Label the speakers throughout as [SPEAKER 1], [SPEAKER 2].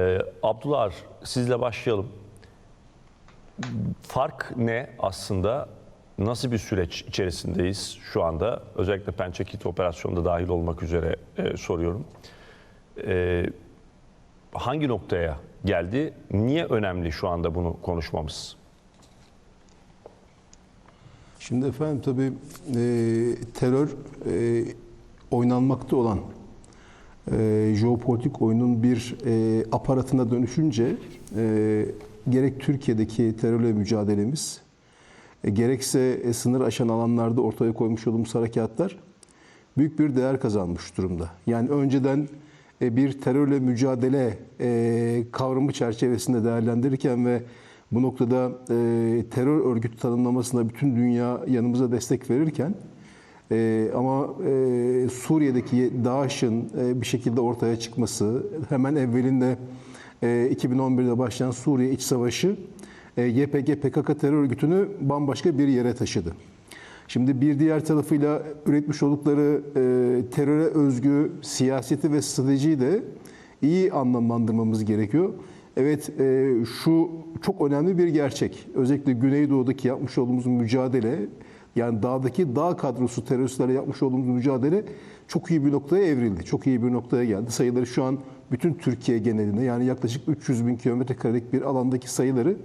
[SPEAKER 1] Ee, Abdullah Ar, sizle başlayalım. Fark ne aslında? Nasıl bir süreç içerisindeyiz şu anda? Özellikle Pençekit operasyonda dahil olmak üzere e, soruyorum. Ee, hangi noktaya geldi? Niye önemli şu anda bunu konuşmamız?
[SPEAKER 2] Şimdi efendim tabii e, terör e, oynanmakta olan e, jeopolitik oyunun bir e, aparatına dönüşünce e, gerek Türkiye'deki terörle mücadelemiz e, gerekse e, sınır aşan alanlarda ortaya koymuş olduğumuz harekatlar büyük bir değer kazanmış durumda. Yani önceden e, bir terörle mücadele e, kavramı çerçevesinde değerlendirirken ve bu noktada e, terör örgütü tanımlamasına bütün dünya yanımıza destek verirken e, ama e, Suriye'deki DAEŞ'in e, bir şekilde ortaya çıkması, hemen evvelinde e, 2011'de başlayan Suriye iç savaşı e, YPG PKK terör örgütünü bambaşka bir yere taşıdı. Şimdi bir diğer tarafıyla üretmiş oldukları e, teröre özgü siyaseti ve stratejiyi de iyi anlamlandırmamız gerekiyor. Evet e, şu çok önemli bir gerçek. Özellikle Güneydoğu'daki yapmış olduğumuz mücadele yani dağdaki dağ kadrosu teröristlerle yapmış olduğumuz mücadele çok iyi bir noktaya evrildi. Çok iyi bir noktaya geldi. Sayıları şu an bütün Türkiye genelinde yani yaklaşık 300 bin kilometre karelik bir alandaki sayıları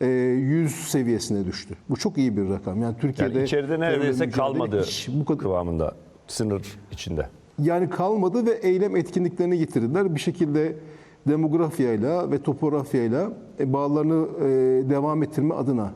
[SPEAKER 2] e, 100 seviyesine düştü. Bu çok iyi bir rakam. Yani Türkiye'de
[SPEAKER 1] Yani içeride neredeyse kalmadı
[SPEAKER 2] hiç bu kadar
[SPEAKER 1] kıvamında sınır içinde.
[SPEAKER 2] yani kalmadı ve eylem etkinliklerini getirdiler. Bir şekilde demografyayla ve topografyayla e, bağlarını e, devam ettirme adına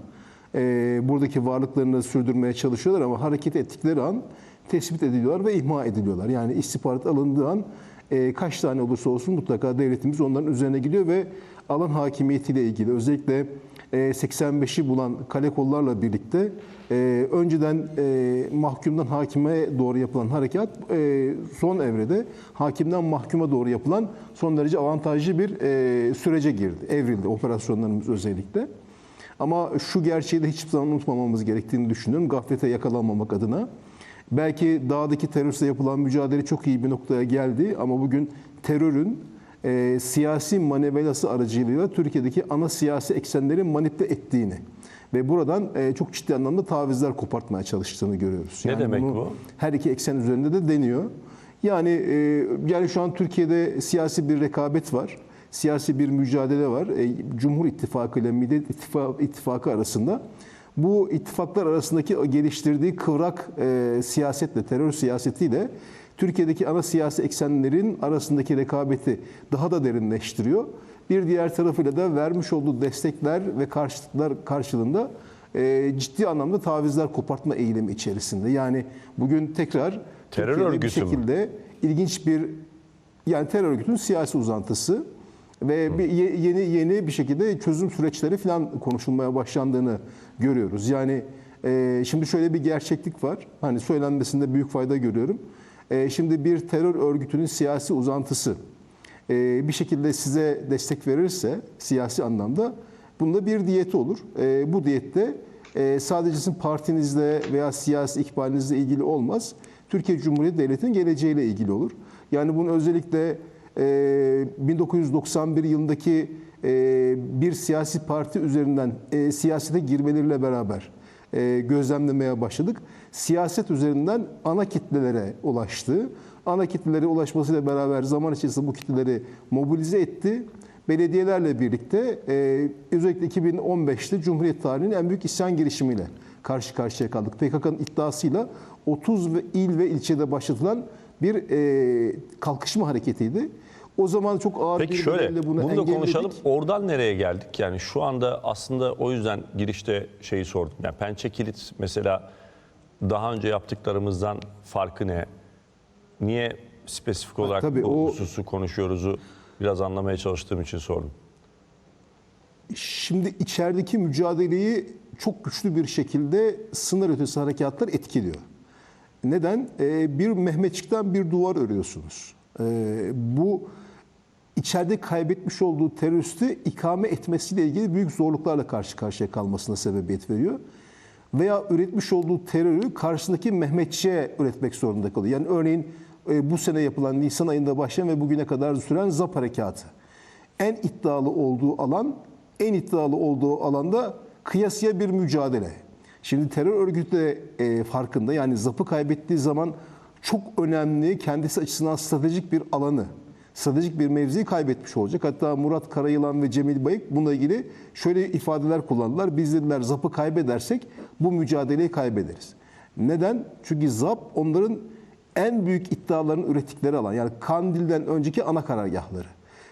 [SPEAKER 2] e, buradaki varlıklarını sürdürmeye çalışıyorlar ama hareket ettikleri an tespit ediliyorlar ve ihmal ediliyorlar. Yani istihbarat alındığı an e, kaç tane olursa olsun mutlaka devletimiz onların üzerine gidiyor ve alan hakimiyetiyle ilgili özellikle e, 85'i bulan kale kollarla birlikte e, önceden e, mahkumdan hakime doğru yapılan harekat e, son evrede hakimden mahkuma doğru yapılan son derece avantajlı bir e, sürece girdi, evrildi operasyonlarımız özellikle. Ama şu gerçeği de hiçbir zaman unutmamamız gerektiğini düşünüyorum. Gaflete yakalanmamak adına. Belki dağdaki teröristle yapılan mücadele çok iyi bir noktaya geldi ama bugün terörün e, siyasi manevelası aracılığıyla Türkiye'deki ana siyasi eksenleri manipüle ettiğini ve buradan e, çok ciddi anlamda tavizler kopartmaya çalıştığını görüyoruz.
[SPEAKER 1] Ne demek bu?
[SPEAKER 2] Her iki eksen üzerinde de deniyor. Yani e, yani şu an Türkiye'de siyasi bir rekabet var. Siyasi bir mücadele var. E, Cumhur İttifakı ile Millet İttifakı, arasında. Bu ittifaklar arasındaki geliştirdiği kıvrak e, siyasetle, terör siyasetiyle Türkiye'deki ana siyasi eksenlerin arasındaki rekabeti daha da derinleştiriyor. Bir diğer tarafıyla da vermiş olduğu destekler ve karşılıklar karşılığında e, ciddi anlamda tavizler kopartma eğilimi içerisinde. Yani bugün tekrar
[SPEAKER 1] Terör
[SPEAKER 2] Türkiye'de bir şekilde ilginç bir yani terör örgütünün siyasi uzantısı ve bir ye- yeni yeni bir şekilde çözüm süreçleri falan konuşulmaya başlandığını görüyoruz. Yani e, şimdi şöyle bir gerçeklik var. Hani söylenmesinde büyük fayda görüyorum. E, şimdi bir terör örgütünün siyasi uzantısı e, bir şekilde size destek verirse siyasi anlamda bunda bir diyeti olur. E, bu diyette e, sadece sizin partinizle veya siyasi ikbalinizle ilgili olmaz. Türkiye Cumhuriyeti Devleti'nin geleceğiyle ilgili olur. Yani bunu özellikle 1991 yılındaki e, bir siyasi parti üzerinden e, siyasete girmeleriyle beraber e, gözlemlemeye başladık. Siyaset üzerinden ana kitlelere ulaştı. Ana kitlelere ulaşmasıyla beraber zaman içerisinde bu kitleleri mobilize etti. Belediyelerle birlikte özellikle 2015'te Cumhuriyet tarihinin en büyük isyan girişimiyle karşı karşıya kaldık. PKK'nın iddiasıyla 30 ve il ve ilçede başlatılan bir e, kalkışma hareketiydi. O zaman çok ağır
[SPEAKER 1] Peki
[SPEAKER 2] bir
[SPEAKER 1] şöyle
[SPEAKER 2] bedelle
[SPEAKER 1] bunu, da konuşalım. Oradan nereye geldik? Yani şu anda aslında o yüzden girişte şeyi sordum. Yani Pençe Kilit mesela daha önce yaptıklarımızdan farkı ne? Niye spesifik olarak
[SPEAKER 2] tabii
[SPEAKER 1] bu
[SPEAKER 2] o-
[SPEAKER 1] hususu konuşuyoruzu biraz anlamaya çalıştığım için sordum.
[SPEAKER 2] Şimdi içerideki mücadeleyi çok güçlü bir şekilde sınır ötesi harekatlar etkiliyor. Neden? Ee, bir Mehmetçik'ten bir duvar örüyorsunuz. Ee, bu içeride kaybetmiş olduğu teröristi ikame etmesiyle ilgili büyük zorluklarla karşı karşıya kalmasına sebebiyet veriyor. Veya üretmiş olduğu terörü karşısındaki Mehmetçi'ye üretmek zorunda kalıyor. Yani örneğin e, bu sene yapılan Nisan ayında başlayan ve bugüne kadar süren ZAP harekatı. en iddialı olduğu alan, en iddialı olduğu alanda kıyasıya bir mücadele. Şimdi terör örgütü de e, farkında. Yani ZAP'ı kaybettiği zaman çok önemli, kendisi açısından stratejik bir alanı, stratejik bir mevziyi kaybetmiş olacak. Hatta Murat Karayılan ve Cemil Bayık bununla ilgili şöyle ifadeler kullandılar. Biz dediler ZAP'ı kaybedersek bu mücadeleyi kaybederiz. Neden? Çünkü ZAP onların en büyük iddialarını ürettikleri alan. Yani Kandil'den önceki ana karargahları.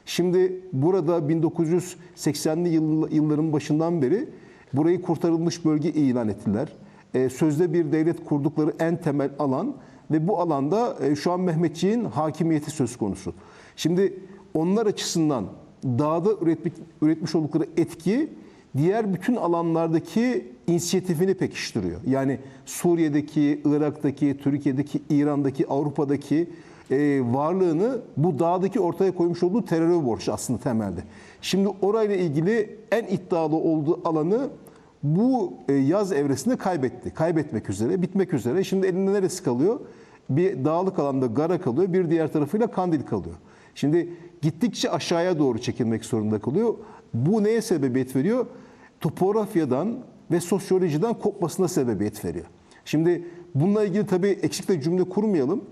[SPEAKER 2] Şimdi burada 1980'li yıl- yılların başından beri burayı kurtarılmış bölge ilan ettiler. Ee, sözde bir devlet kurdukları en temel alan ve bu alanda e, şu an Mehmetçiğin hakimiyeti söz konusu. Şimdi onlar açısından dağda üretmiş, üretmiş oldukları etki diğer bütün alanlardaki inisiyatifini pekiştiriyor. Yani Suriye'deki, Irak'taki, Türkiye'deki, İran'daki, Avrupa'daki e, varlığını bu dağdaki ortaya koymuş olduğu teröre borçlu aslında temelde. Şimdi orayla ilgili en iddialı olduğu alanı bu e, yaz evresinde kaybetti. Kaybetmek üzere, bitmek üzere. Şimdi elinde neresi kalıyor? Bir dağlık alanda Gara kalıyor, bir diğer tarafıyla Kandil kalıyor. Şimdi gittikçe aşağıya doğru çekilmek zorunda kalıyor. Bu neye sebebiyet veriyor? Topografyadan ve sosyolojiden kopmasına sebebiyet veriyor. Şimdi bununla ilgili tabii eksikle cümle kurmayalım.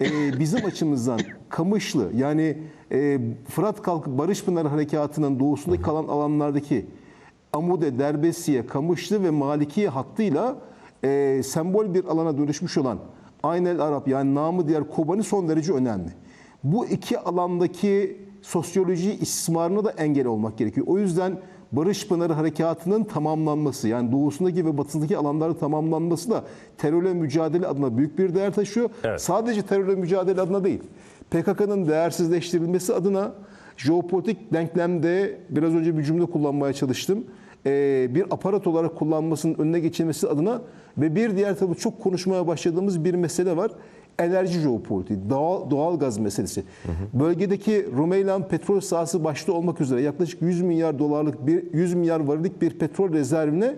[SPEAKER 2] Ee, bizim açımızdan Kamışlı yani e, Fırat Kalkıp Barış Pınarı Harekatı'nın doğusundaki kalan alanlardaki Amude, Derbesiye, Kamışlı ve Malikiye hattıyla e, sembol bir alana dönüşmüş olan Aynel Arap yani namı diğer Kobani son derece önemli. Bu iki alandaki sosyoloji istismarına da engel olmak gerekiyor. O yüzden Barış Pınarı Harekatı'nın tamamlanması yani doğusundaki ve batısındaki alanların tamamlanması da terörle mücadele adına büyük bir değer taşıyor.
[SPEAKER 1] Evet.
[SPEAKER 2] Sadece terörle mücadele adına değil. PKK'nın değersizleştirilmesi adına jeopolitik denklemde biraz önce bir cümle kullanmaya çalıştım. Ee, bir aparat olarak kullanmasının önüne geçilmesi adına ve bir diğer tabii çok konuşmaya başladığımız bir mesele var. Enerji jeopolitiği, doğal, doğal gaz meselesi. Bölgedeki Rumeylan petrol sahası başta olmak üzere yaklaşık 100 milyar dolarlık bir 100 milyar varlık bir petrol rezervine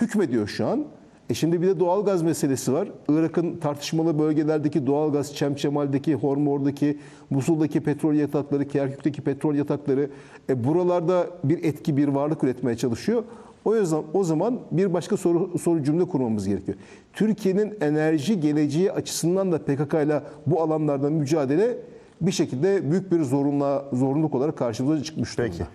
[SPEAKER 2] hükmediyor şu an. E şimdi bir de doğalgaz meselesi var. Irak'ın tartışmalı bölgelerdeki doğalgaz, Çemçemal'deki, Hormor'daki, Musul'daki petrol yatakları, Kerkük'teki petrol yatakları e buralarda bir etki, bir varlık üretmeye çalışıyor. O yüzden o zaman bir başka soru, soru cümle kurmamız gerekiyor. Türkiye'nin enerji geleceği açısından da PKK ile bu alanlarda mücadele bir şekilde büyük bir zorunla, zorunluluk olarak karşımıza çıkmış durumda.
[SPEAKER 1] Peki.